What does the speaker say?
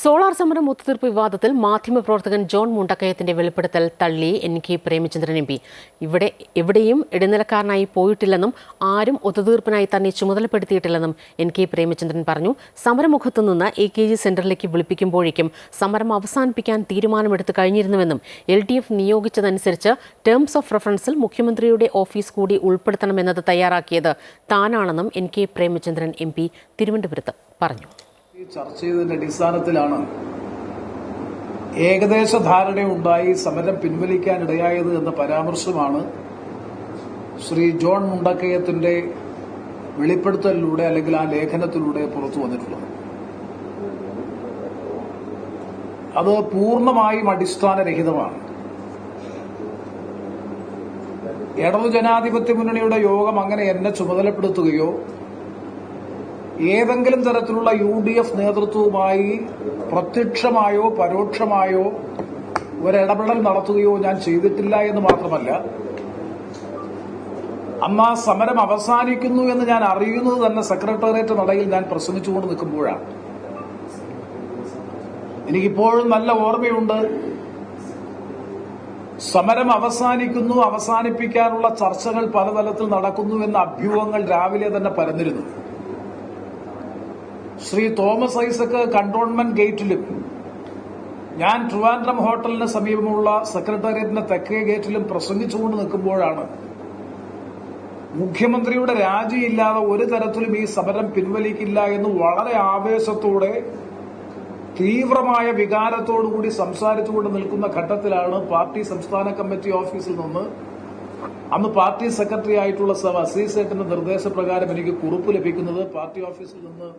Solar സമരം ഒത്തുതീർപ്പ് വിവാദത്തിൽ മാധ്യമപ്രവർത്തകൻ ജോൺ മുണ്ടക്കയത്തിന്റെ വെളിപ്പെടുത്തൽ തള്ളി N K Premachandran M P. ഇവിടെ എവിടെയും ഇടനിലക്കാരനായി പോയിട്ടില്ലെന്നും ആരും ഒത്തുതീർപ്പിനായി തന്നെ ചുമതലപ്പെടുത്തിയിട്ടില്ലെന്നും എൻ കെ പ്രേമചന്ദ്രൻ പറഞ്ഞു. സമരമുഖത്തു നിന്ന് എ കെ ജി സെന്ററിലേക്ക് വിളിപ്പിക്കുമ്പോഴേക്കും സമരം അവസാനിപ്പിക്കാൻ തീരുമാനമെടുത്തു കഴിഞ്ഞിരുന്നുവെന്നും എൽ ഡി എഫ് നിയോഗിച്ചതനുസരിച്ച് ടേംസ് ഓഫ് റെഫറൻസിൽ മുഖ്യമന്ത്രിയുടെ ഓഫീസ് കൂടി ഉൾപ്പെടുത്തണമെന്നത് തയ്യാറാക്കിയത് താനാണെന്നും N K Premachandran M P തിരുവനന്തപുരത്ത് പറഞ്ഞു. ചർച്ച ചെയ്തതിന്റെ അടിസ്ഥാനത്തിലാണ് ഏകദേശ ധാരണയുണ്ടായി സമരം പിൻവലിക്കാനിടയായത് എന്ന പരാമർശമാണ് ശ്രീ ജോൺ മുണ്ടക്കയത്തിന്റെ വെളിപ്പെടുത്തലിലൂടെ അല്ലെങ്കിൽ ആ ലേഖനത്തിലൂടെ പുറത്തു വന്നിട്ടുള്ളത്. അത് പൂർണമായും അടിസ്ഥാനരഹിതമാണ്. ഇടതു ജനാധിപത്യ മുന്നണിയുടെ യോഗം അങ്ങനെ എന്നെ ചുമതലപ്പെടുത്തുകയോ ഏതെങ്കിലും തരത്തിലുള്ള യു ഡി എഫ് നേതൃത്വവുമായി പ്രത്യക്ഷമായോ പരോക്ഷമായോ ഒരിടപെടൽ നടത്തുകയോ ഞാൻ ചെയ്തിട്ടില്ല എന്ന് മാത്രമല്ല ആ സമരം അവസാനിക്കുന്നു എന്ന് ഞാൻ അറിയുന്നത് തന്നെ സെക്രട്ടേറിയറ്റ് നടയിൽ ഞാൻ പ്രസംഗിച്ചുകൊണ്ട് നിൽക്കുമ്പോഴാണ്. എനിക്കിപ്പോഴും നല്ല ഓർമ്മയുണ്ട്. സമരം അവസാനിക്കുന്നു അവസാനിപ്പിക്കാനുള്ള ചർച്ചകൾ പലതലത്തിൽ നടക്കുന്നു എന്ന അഭ്യൂഹങ്ങൾ രാവിലെ തന്നെ പരന്നിരുന്നു. ശ്രീ തോമസ് ഐസക് കണ്ടോൺമെന്റ് ഗേറ്റിലും ഞാൻ ട്രിവാൻഡ്രം ഹോട്ടലിന് സമീപമുള്ള സെക്രട്ടേറിയറ്റിന്റെ തെക്കേ ഗേറ്റിലും പ്രസംഗിച്ചുകൊണ്ട് നിൽക്കുമ്പോഴാണ് മുഖ്യമന്ത്രിയുടെ രാജിയില്ലാതെ ഒരു തരത്തിലും ഈ സമരം പിൻവലിക്കില്ല എന്ന് വളരെ ആവേശത്തോടെ തീവ്രമായ വികാരത്തോടുകൂടി സംസാരിച്ചുകൊണ്ട് നിൽക്കുന്ന ഘട്ടത്തിലാണ് പാർട്ടി സംസ്ഥാന കമ്മിറ്റി ഓഫീസിൽ നിന്ന് അന്ന് പാർട്ടി സെക്രട്ടറി ആയിട്ടുള്ള സർ അസീസേട്ടിന്റെ നിർദ്ദേശപ്രകാരം എനിക്ക് കുറിപ്പ് ലഭിക്കുന്നത്. പാർട്ടി ഓഫീസിൽ നിന്ന്